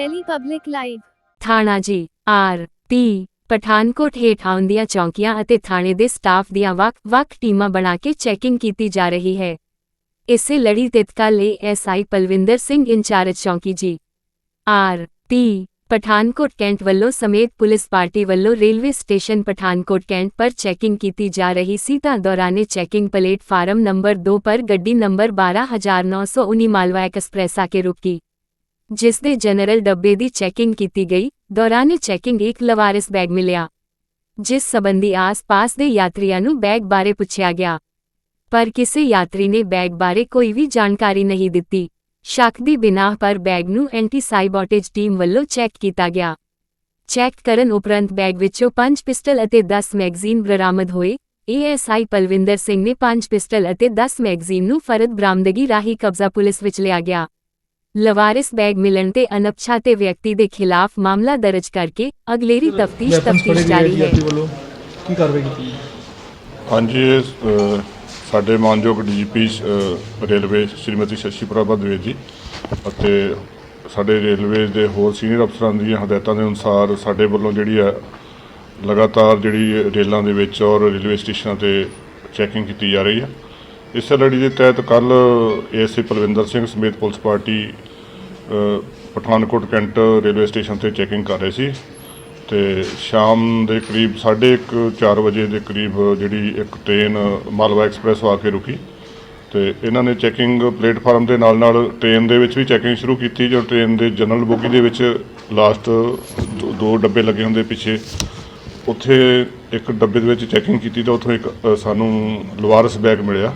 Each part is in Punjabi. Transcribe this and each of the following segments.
Delhi Public Live ਥਾਣਾ ਜੀ ਆਰ ਪੀ ਪਠਾਨਕੋਟ ਹੇਠ ਆਉਂਦੀਆਂ ਚੌਂਕੀਆਂ ਅਤੇ ਥਾਣੇ ਦੇ ਸਟਾਫ ਦੀਆਂ ਵੱਖ-ਵੱਖ ਟੀਮਾਂ ਬਣਾ ਕੇ ਚੈਕਿੰਗ ਕੀਤੀ ਜਾ ਰਹੀ ਹੈ ਇਸੇ ਲੜੀ ਤਤਕਾਲ ਏਐਸਆਈ ਪਲਵਿੰਦਰ ਸਿੰਘ ਇੰਚਾਰਜ ਚੌਂਕੀ G R P Pathankot cantt ਵੱਲੋਂ ਸਮੇਤ ਪੁਲਿਸ ਪਾਰਟੀ ਵੱਲੋਂ ਰੇਲਵੇ ਸਟੇਸ਼ਨ ਪਠਾਨਕੋਟ ਕੈਂਟ ਪਰ ਚੈਕਿੰਗ ਕੀਤੀ ਜਾ ਰਹੀ ਸੀ ਤਾਂ ਦੌਰਾਨੇ ਚੈਕਿੰਗ ਪਲੇਟਫਾਰਮ ਨੰਬਰ 2 ਪਰ ਗੱਡੀ ਨੰਬਰ 12919 ਮਾਲਵਾ ਐਕਸਪ੍ਰੈਸ ਆ ਕੇ ਰੁਕੀ ਜਿਸ ਦੇ ਜਨਰਲ ਡੱਬੇ ਦੀ ਚੈਕਿੰਗ ਕੀਤੀ ਗਈ, ਦੌਰਾਨ ਚੈਕਿੰਗ ਇੱਕ ਲਵਾਰਿਸ ਬੈਗ ਮਿਲਿਆ, ਜਿਸ ਸਬੰਧੀ ਆਸ-ਪਾਸ ਦੇ ਯਾਤਰੀਆਂ ਨੂੰ ਬੈਗ ਬਾਰੇ ਪੁੱਛਿਆ ਗਿਆ। ਪਰ ਕਿਸੇ ਯਾਤਰੀ ਨੇ ਬੈਗ ਬਾਰੇ ਕੋਈ ਵੀ ਜਾਣਕਾਰੀ ਨਹੀਂ ਦਿੱਤੀ। ਸ਼ੱਕ ਦੀ ਬਿਨਾਹ ਪਰ ਬੈਗ ਨੂੰ ਐਂਟੀ ਸਾਈਬੋਟੇਜ ਟੀਮ ਵੱਲੋਂ ਚੈੱਕ ਕੀਤਾ ਗਿਆ। ਚੈੱਕ ਕਰਨ ਉਪਰੰਤ ਬੈਗ ਵਿੱਚੋਂ 5 ਪਿਸਟਲ ਅਤੇ 10 ਮੈਗਜ਼ੀਨ ਬਰਾਮਦ ਹੋਏ। ਏਐਸਆਈ ਪਲਵਿੰਦਰ ਸਿੰਘ ਨੇ 5 ਪਿਸਟਲ ਅਤੇ 10 ਮੈਗਜ਼ੀਨ ਨੂੰ ਫਰਦ ਬਰਾਮਦਗੀ ਰਾਹੀਂ ਕਬਜ਼ਾ ਪੁਲਿਸ ਵਿੱਚ ਲਿਆ ਗਿਆ। ਲਵਾਰਿਸ ਬੈਗ ਮਿਲਣ ਤੇ ਅਨਪਛਾਤੇ ਵਿਅਕਤੀ ਦੇ ਖਿਲਾਫ ਮਾਮਲਾ ਦਰਜ ਕਰਕੇ ਅਗਲੇਰੀ ਤਫਤੀਸ਼ ਤਫਤੀਸ਼ ਜਾਰੀ ਹੈ ਕੀ ਕਾਰਵਾਈ ਕੀਤੀ ਹਾਂਜੀ ਇਹ ਅ, ਸਾਡੇ ਮਾਨਯੋਗ ਡੀਜੀਪੀ ਰੇਲਵੇ ਸ਼੍ਰੀਮਤੀ ਸ਼ਸ਼ੀ ਪ੍ਰਭਾ ਦਵੇਦ ਜੀ ਅਤੇ ਸਾਡੇ ਰੇਲਵੇ ਦੇ ਹੋਰ ਸੀਨੀਅਰ ਅਫਸਰਾਂ ਦੀਆਂ ਹਦਾਇਤਾਂ ਦੇ ਅਨੁਸਾਰ ਸਾਡੇ ਵੱਲੋਂ ਜਿਹੜੀ ਹੈ ਲਗਾਤਾਰ ਜਿਹੜੀ ਰੇਲਾਂ ਦੇ ਵਿੱਚ ਔਰ ਰੇਲਵੇ ਸਟੇਸ਼ਨਾਂ ਤੇ ਚੈਕਿੰਗ ਕੀਤੀ ਜਾ ਰਹੀ ਹੈ ਇਸ ਲੜੀ ਦੇ ਤਹਿਤ ਕੱਲ ਏਐਸਏ ਪਲਵਿੰਦਰ ਸਿੰਘ ਸਮੇਤ police party Pathankot cantt railway station ਤੇ ਚੈਕਿੰਗ ਕਰ ਰਹੇ ਸੀ ਤੇ ਸ਼ਾਮ ਦੇ ਕਰੀਬ 1:30 4 ਵਜੇ ਦੇ ਕਰੀਬ ਜਿਹੜੀ ਇੱਕ ਟ੍ਰੇਨ ਮਾਲਵਾ ਐਕਸਪ੍ਰੈਸ ਆ ਕੇ ਰੁਕੀ ਤੇ ਇਹਨਾਂ ਨੇ ਚੈਕਿੰਗ ਪਲੇਟਫਾਰਮ ਦੇ ਨਾਲ ਨਾਲ ਟ੍ਰੇਨ ਦੇ ਵਿੱਚ ਵੀ ਚੈਕਿੰਗ ਸ਼ੁਰੂ ਕੀਤੀ, ਜੋ ਟ੍ਰੇਨ ਦੇ ਜਨਰਲ ਬੋਗੀ ਦੇ ਵਿੱਚ ਲਾਸਟ ਦੋ ਡੱਬੇ ਲੱਗੇ ਹੁੰਦੇ ਪਿੱਛੇ। ਉੱਥੇ ਇੱਕ ਡੱਬੇ ਦੇ ਵਿੱਚ ਚੈਕਿੰਗ ਕੀਤੀ ਤਾਂ ਉੱਥੋਂ ਇੱਕ ਸਾਨੂੰ ਲਵਾਰਸ ਬੈਗ ਮਿਲਿਆ।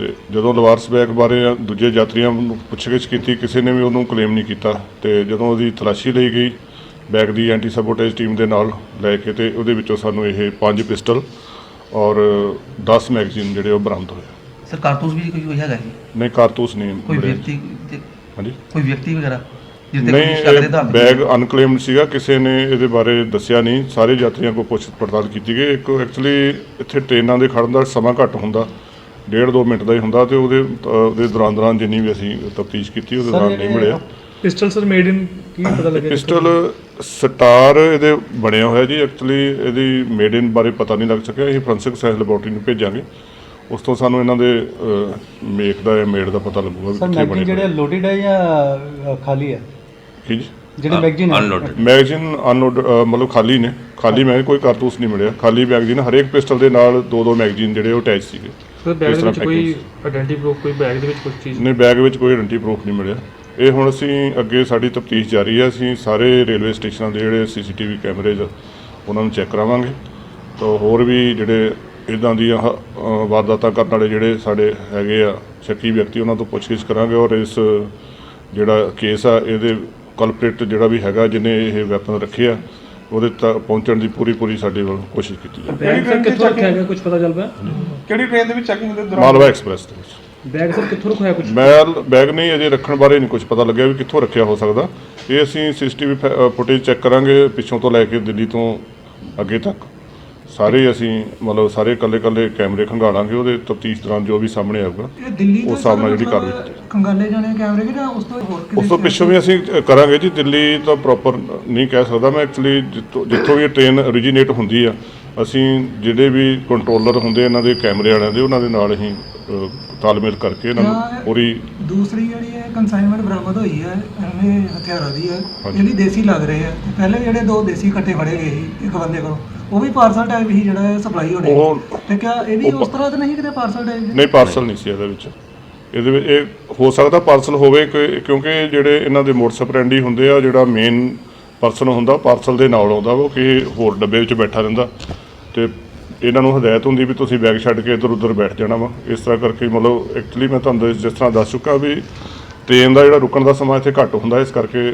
ਤੇ ਜਦੋਂ ਲਵਾਰਸ ਬੈਗ ਬਾਰੇ ਦੂਜੇ ਯਾਤਰੀਆਂ ਨੂੰ ਪੁੱਛਗਿੱਛ ਕੀਤੀ ਕਿਸੇ ਨੇ ਵੀ ਉਹਨੂੰ ਕਲੇਮ ਨਹੀਂ ਕੀਤਾ ਤੇ ਜਦੋਂ ਉਹਦੀ ਤਲਾਸ਼ੀ ਲਈ ਗਈ ਬੈਗ ਦੀ ਐਂਟੀ ਸਬੋਟੇਜ ਟੀਮ ਦੇ ਨਾਲ ਲੈ ਕੇ ਤੇ ਉਹਦੇ ਵਿੱਚੋਂ ਸਾਨੂੰ ਇਹ ਪੰਜ ਪਿਸਟਲ ਔਰ 10 ਮੈਗਜ਼ੀਨ ਜਿਹੜੇ ਉਹ ਬਰਾਮਦ ਹੋਏ। ਸਰ ਕਾਰਤੂਸ ਵੀ ਕੋਈ ਹੈਗਾ ਜੀ? ਨਹੀਂ ਕਾਰਤੂਸ ਨਹੀਂ ਕੋਈ। ਵਿਅਕਤੀ ਤੇ ਹਾਂਜੀ? ਕੋਈ ਵਿਅਕਤੀ ਵਗੈਰਾ ਜਿਸ ਤੇ ਕੋਈ ਨਹੀਂ ਸ਼ੱਕ ਦੇ ਬੈਗ ਅਨਕਲੇਮਡ ਸੀਗਾ ਕਿਸੇ ਨੇ ਇਹਦੇ ਬਾਰੇ ਦੱਸਿਆ ਨਹੀਂ। ਸਾਰੇ ਯਾਤਰੀਆਂ ਕੋਲ ਪੁੱਛ ਪੜਤਾਲ ਕੀਤੀ ਗਈ। ਇੱਕ ਐਕਚੁਅਲੀ ਇੱਥੇ ਟ੍ਰੇਨਾਂ ਦੇ ਖੜਨ ਦਾ ਸਮਾਂ ਘੱਟ ਹੁੰਦਾ। ਡੇਢ ਦੋ ਮਿੰਟ ਦਾ ਹੀ ਹੁੰਦਾ ਤੇ ਉਹਦੇ ਉਹਦੇ ਦੌਰਾਨ ਦੌਰਾਨ ਜਿੰਨੀ ਵੀ ਅਸੀਂ ਤਫਤੀਸ਼ ਕੀਤੀ ਉਹਦੇ ਦੌਰਾਨ ਨਹੀਂ ਮਿਲਿਆ। ਪਿਸਟਲ ਸਰ ਮੇਡ ਇਨ ਕੀ ਪਤਾ ਲੱਗਿਆ ਪਿਸਟਲ ਸਟਾਰ ਇਹਦੇ ਬਣਿਆ ਹੋਇਆ ਜੀ ਐਕਚੁਅਲੀ ਇਹਦੀ ਮੇਡ ਇਨ ਬਾਰੇ ਪਤਾ ਨਹੀਂ ਲੱਗ ਸਕਿਆ। ਇਹ ਫੋਰੈਂਸਿਕ ਸਾਇੰਸ ਲੈਬੋਰੇਟਰੀ ਨੂੰ ਭੇਜਾਂਗੇ। ਉਸ ਤੋਂ ਸਾਨੂੰ ਇਹਨਾਂ ਦੇ ਮੇਕ ਦਾ ਮੇਡ ਦਾ ਪਤਾ ਲੱਗੂਗਾ ਵੀ ਸਰ ਮੈਗਜ਼ੀਨ ਜਿਹੜੇ ਲੋਡਡ ਹੈ ਜਾਂ ਖਾਲੀ ਹੈ? ਕੀ ਜੀ? ਜਿਹੜੇ ਮੈਗਜ਼ੀਨ ਹੈ? ਮੈਗਜ਼ੀਨ ਅਨਲੋਡ ਮਤਲਬ ਖਾਲੀ ਨੇ। ਖਾਲੀ ਮੈਂ ਕੋਈ ਕਾਰਤੂਸ ਨਹੀਂ ਮਿਲਿਆ। ਖਾਲੀ ਮੈਗਜ਼ੀਨ ਹਰੇਕ ਪਿਸਟਲ ਦੇ ਨਾਲ ਦੋ ਦੋ ਮੈਗਜ਼ੀਨ ਜਿਹੜੇ ਉਹ ਅਟੈਚ ਸੀਗੇ। ਸਰ ਬੈਗ ਦੇ ਵਿੱਚ ਕੋਈ ਆਇਡੈਂਟੀ ਪ੍ਰੂਫ ਕੋਈ ਬੈਗ ਦੇ ਵਿੱਚ ਕੁਝ ਚੀਜ਼? ਨਹੀਂ ਬੈਗ ਵਿੱਚ ਕੋਈ ਆਇਡੈਂਟੀ ਪ੍ਰੂਫ ਨਹੀਂ ਮਿਲਿਆ। ਇਹ ਹੁਣ ਅਸੀਂ ਅੱਗੇ ਸਾਡੀ ਤਫਤੀਸ਼ ਜਾਰੀ ਹੈ ਅਸੀਂ ਸਾਰੇ ਰੇਲਵੇ ਸਟੇਸ਼ਨਾਂ ਦੇ ਜਿਹੜੇ ਸੀਸੀਟੀਵੀ ਕੈਮਰੇਜ਼ ਉਹਨਾਂ ਨੂੰ ਚੈੱਕ ਕਰਾਵਾਂਗੇ। ਤਾਂ ਹੋਰ ਵੀ ਜਿਹੜੇ ਇਦਾਂ ਦੀਆਂ ਹ- ਵਾਰਦਾਤਾਂ ਕਰਨ ਵਾਲੇ ਜਿਹੜੇ ਸਾਡੇ ਹੈਗੇ ਆ ਸ਼ੱਕੀ ਵਿਅਕਤੀ ਉਹਨਾਂ ਤੋਂ ਪੁੱਛਗਿੱਛ ਕਰਾਂਗੇ ਔਰ ਇਸ ਜਿਹੜਾ ਕੇਸ ਆ ਇਹਦੇ ਕਲਪ੍ਰੇਟ ਜਿਹੜਾ ਵੀ ਹੈਗਾ ਜਿਹਨੇ ਇਹ ਵੈਪਨ ਰੱਖੇ ਆ ਉਹਦੇ ਤੱਕ ਪਹੁੰਚਣ ਦੀ ਪੂਰੀ ਪੂਰੀ ਸਾਡੇ ਵੱਲੋਂ ਕੋਸ਼ਿਸ਼ ਕੀਤੀ ਜਾਵੇ। ਬੈਗ ਸਰ ਕਿੱਥੋਂ ਰੱਖਿਆ ਗਿਆ? ਕੁਝ ਪਤਾ ਚੱਲ ਪਿਆ? ਕਿਹੜੀ ਟ੍ਰੇਨ ਦੇ ਵਿੱਚ ਚੈਕਿੰਗ ਦੇ ਦੌਰਾਨ? ਮਾਲਵਾ ਐਕਸਪ੍ਰੈਸ ਦੇ ਵਿੱਚ। ਬੈਗ ਸਰ ਕਿੱਥੋਂ ਰੱਖਿਆ ਕੁਝ ਮੈਲ ਬੈਗ ਨਹੀਂ ਅਜੇ ਰੱਖਣ ਬਾਰੇ ਨਹੀਂ ਕੁਝ ਪਤਾ ਲੱਗਿਆ ਵੀ ਕਿੱਥੋਂ ਰੱਖਿਆ ਹੋ ਸਕਦਾ। ਇਹ ਅਸੀਂ ਸੀਸੀਟੀਵੀ ਫੁਟੇਜ ਚੈੱਕ ਕਰਾਂਗੇ ਪਿੱਛੋਂ ਤੋਂ ਲੈ ਕੇ ਦਿੱਲੀ ਤੋਂ ਅੱਗੇ ਤੱਕ। ਸਾਰੇ ਅਸੀਂ ਮਤਲਬ ਸਾਰੇ ਕੱਲੇ ਕੱਲੇ ਕੈਮਰੇ ਖੰਗਾਲਾਂਗੇ ਉਹਦੇ ਤਫਤੀਸ਼ ਦੌਰਾਨ ਜੋ ਵੀ ਸਾਹਮਣੇ ਆਊਗਾ ਇਹ ਦਿੱਲੀ ਉਸ ਹਿਸਾਬ ਨਾਲ ਜਿਹੜੀ ਕਾਰਵਾਈ ਕੀਤੀ ਕੰਗਾਲੇ ਜਾਣੇ ਕੈਮਰੇ ਕਿ ਜਾਂ ਉਸ ਤੋਂ ਹੋਰ ਕਿਤੇ ਉਸ ਤੋਂ ਪਿੱਛੋਂ ਵੀ ਅਸੀਂ ਕਰਾਂਗੇ ਜੀ ਦਿੱਲੀ ਤਾਂ ਪ੍ਰੋਪਰ ਨਹੀਂ ਕਹਿ ਸਕਦਾ ਮੈਂ ਐਕਚੁਅਲੀ ਜਿੱਥੋਂ ਵੀ ਇਹ ਟ੍ਰੇਨ originates ਹੁੰਦੀ ਆ ਅਸੀਂ ਜਿਹੜੇ ਵੀ ਕੰਟਰੋਲਰ ਹੁੰਦੇ ਇਹਨਾਂ ਦੇ ਕੈਮਰੇ ਵਾਲਿਆਂ ਦੇ ਉਹਨਾਂ ਦੇ ਨਾਲ ਅਸੀਂ ਤਾਲਮੇਲ ਕਰਕੇ ਇਹਨਾਂ ਨੂੰ ਪੂਰੀ ਦੂਸਰੀ ਜਿਹੜੀ ਹੈ ਕਨਸਾਈਨਮੈਂਟ ਬਰਾਮਦ ਹੋਈ ਹੈ ਐਵੇਂ ਹਥਿਆਰਾਂ ਦੀ ਹੈ ਹਾਂਜੀ। ਜਿਹੜੀ ਦੇਸੀ ਲੱਗ ਰਹੇ ਆ ਤੇ ਪਹਿਲੇ ਜਿਹੜੇ ਦੋ ਦੇਸੀ ਇਕੱਠੇ ਫੜੇ ਗਏ ਸੀ ਇੱਕ ਬੰਦੇ ਕੋਲ ਉਹ ਵੀ ਪਾਰਸਲ ਟਾਈਪ ਹੀ ਜਿਹੜਾ ਸਪਲਾਈ ਹੋਣੇ ਉਹ- ਤੇ ਕਿਆ ਇਹ ਵੀ ਉਹ ਉਸ ਤਰ੍ਹਾਂ ਤਾਂ ਨਹੀਂ ਕਿਤੇ ਪਾਰਸਲ ਟਾਈਪ ਨਹੀਂ ਪਾਰਸਲ ਨਹੀਂ ਸੀ ਇਹਦੇ ਵਿੱਚ। ਇਹਦੇ ਵਿੱਚ ਇਹ ਹੋ ਸਕਦਾ ਪਾਰਸਲ ਹੋਵੇ ਕਿ- ਕਿਉਂਕਿ ਜਿਹੜੇ ਇਹਨਾਂ ਦੇ ਮੋਟਸ ਆਪਰੈਂਡੀ ਹੁੰਦੇ ਆ ਜਿਹੜਾ ਮੇਨ ਪਰਸਨ ਹੁੰਦਾ ਪਾਰਸਲ ਦੇ ਨਾਲ ਆਉਂਦਾ ਵਾ ਕਿ ਹੋਰ ਡੱਬੇ ਵਿੱਚ ਬੈਠਾ ਰਹਿੰਦਾ। ਤੇ ਇਹਨਾਂ ਨੂੰ ਹਦਾਇਤ ਹੁੰਦੀ ਵੀ ਤੁਸੀਂ ਬੈਗ ਛੱਡ ਕੇ ਇੱਧਰ ਉੱਧਰ ਬੈਠ ਜਾਣਾ ਵਾ। ਇਸ ਤਰ੍ਹਾਂ ਕਰਕੇ ਮਤਲਬ ਐਕਚੁਅਲੀ ਮੈਂ ਤੁਹਾਨੂੰ ਜਿਸ ਤਰ੍ਹਾਂ ਦੱਸ ਚੁੱਕਾ ਵੀ ਟ੍ਰੇਨ ਦਾ ਜਿਹੜਾ ਰੁਕਣ ਦਾ ਸਮਾਂ ਇੱਥੇ ਘੱਟ ਹੁੰਦਾ ਇਸ ਕਰਕੇ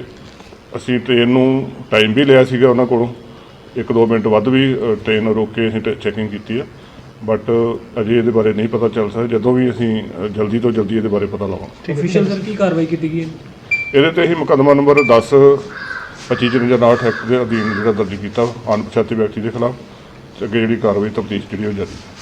ਅਸੀਂ ਟ੍ਰੇਨ ਨੂੰ ਟਾਈਮ ਵੀ ਲਿਆ ਸੀਗਾ ਉਹਨਾਂ ਕੋਲੋਂ। ਇੱਕ ਦੋ ਮਿੰਟ ਵੱਧ ਵੀ ਟ੍ਰੇਨ ਰੋਕ ਕੇ ਅਸੀਂ ਚੈਕਿੰਗ ਕੀਤੀ ਆ। ਬਟ ਅਜੇ ਇਹਦੇ ਬਾਰੇ ਨਹੀਂ ਪਤਾ ਚੱਲ ਸਕਦਾ। ਜਦੋਂ ਵੀ ਅਸੀਂ ਜਲਦੀ ਤੋਂ ਜਲਦੀ ਇਹਦੇ ਬਾਰੇ ਪਤਾ ਲਾਵਾਂਗੇ। ਅਫੀਸ਼ੀਅਲ ਸਰ ਕੀ ਕਾਰਵਾਈ ਕੀਤੀ ਗਈ ਹੈ? ਇਹਦੇ ਤੇ ਅਸੀਂ ਮੁਕੱਦਮਾ ਨੰਬਰ 10 25 59 ਐਕਟ ਦੇ ਅਧੀਨ ਜਿਹੜਾ ਦਰਜ ਕੀਤਾ ਅਣਪਛਾਤੇ ਵਿਅਕਤੀ ਦੇ ਖਿਲਾਫ ਤੇ ਅੱਗੇ ਜਿਹੜੀ ਕਾਰਵਾਈ ਤਫਤੀਸ਼ ਜਿਹੜੀ ਉਹ ਜਾਰੀ। ਹੈ